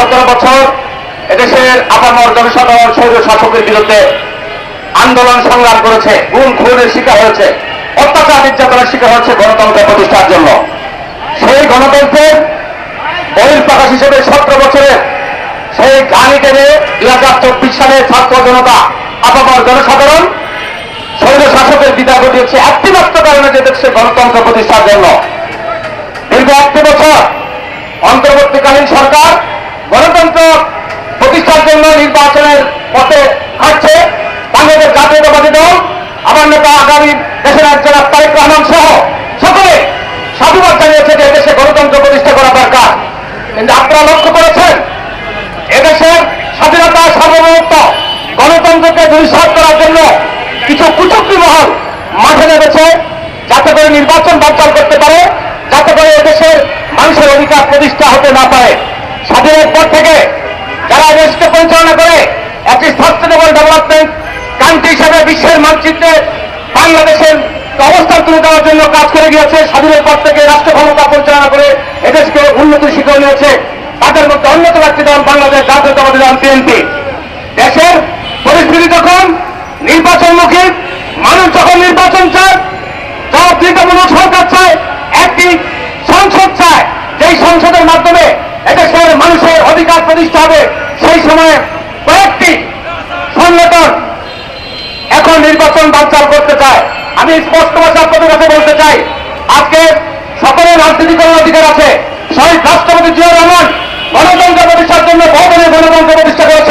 সতেরো বছর এদেশের আপামর জনসাধারণ শৈল শাসকের বিরুদ্ধে আন্দোলন সংগ্রাম করেছে গুণ খুনের শিকার হয়েছে, অত্যাচার নির্যাতনের শিকার হচ্ছে গণতন্ত্র প্রতিষ্ঠার জন্য। সেই গণতন্ত্রের বহির্প্রকাশ হিসেবে সতেরো বছরের সেই গানি টেনে দুই হাজার চব্বিশ সালে ছাত্র জনতা, আপামর জনসাধারণ শৈল শাসকের বিদায় ঘটিয়েছে। একটিমাত্র কারণে যে দেখছে গণতন্ত্র প্রতিষ্ঠার জন্য। দীর্ঘ একটি বছর অন্তর্বর্তীকালীন সরকার গণতন্ত্র প্রতিষ্ঠার জন্য নির্বাচনের পথে হাঁটছে বাংলাদেশ জাতীয়তাবাদী দল আমার নেতা আগামী দেশের একজন তারেক রহমান সহ সকলে সাধুবাদ জানিয়েছে যে এদেশে গণতন্ত্র প্রতিষ্ঠা করা দরকার। কিন্তু আপনারা লক্ষ্য করেছেন, এদেশের স্বাধীনতা সার্বভৌমত্ব গণতন্ত্রকে দুঃসাত করার জন্য কিছু কুচক্রি মহল মাঠে নেমেছে যাতে করে নির্বাচন বানচাল করতে পারে, যাতে করে এদেশের মানুষের অধিকার প্রতিষ্ঠা হতে না পারে। স্বাধীনের পর থেকে যারা দেশকে পরিচালনা করে একটি সাস্টেনেবল ডেভেলপমেন্ট কান্ট্রি হিসেবে বিশ্বের মানচিত্রে বাংলাদেশের অবস্থান তুলে দেওয়ার জন্য কাজ করে গিয়েছে। স্বাধীনের পর থেকে রাষ্ট্র ক্ষমতা পরিচালনা করে এদেশকে উন্নতি শিখর নিয়েছে। তাদের মধ্যে অন্যতম একটি দল বাংলাদেশ জাতীয়তাবাদী দল বিএনপি। দেশের পরিস্থিতি যখন নির্বাচনমুখী মানুষ যখন নির্বাচন চায় জবাবদিহিতামূলক সরকার চায়, একটি সংসদ চায়। যেই সংসদের মাধ্যমে এদেশের মানুষের অধিকার প্রতিষ্ঠা হবে, সেই সময়ে নির্বাচন বানচাল করতে চায়। আমি স্পষ্ট ভাষা আপনাদের কাছে বলতে চাই, আজকে সকলের রাজনীতি করার অধিকার আছে। শহীদ রাষ্ট্রপতি জিয়া রহমান গণতন্ত্র প্রতিষ্ঠার জন্য বহুদলীয় গণতন্ত্র প্রতিষ্ঠা করেছেন।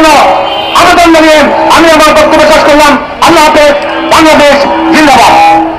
জন্য আবেদন জানিয়ে আমি আমার বক্তব্য শেষ করলাম। আল্লাহ হাফেজ বাংলাদেশ জিন্দাবাদ।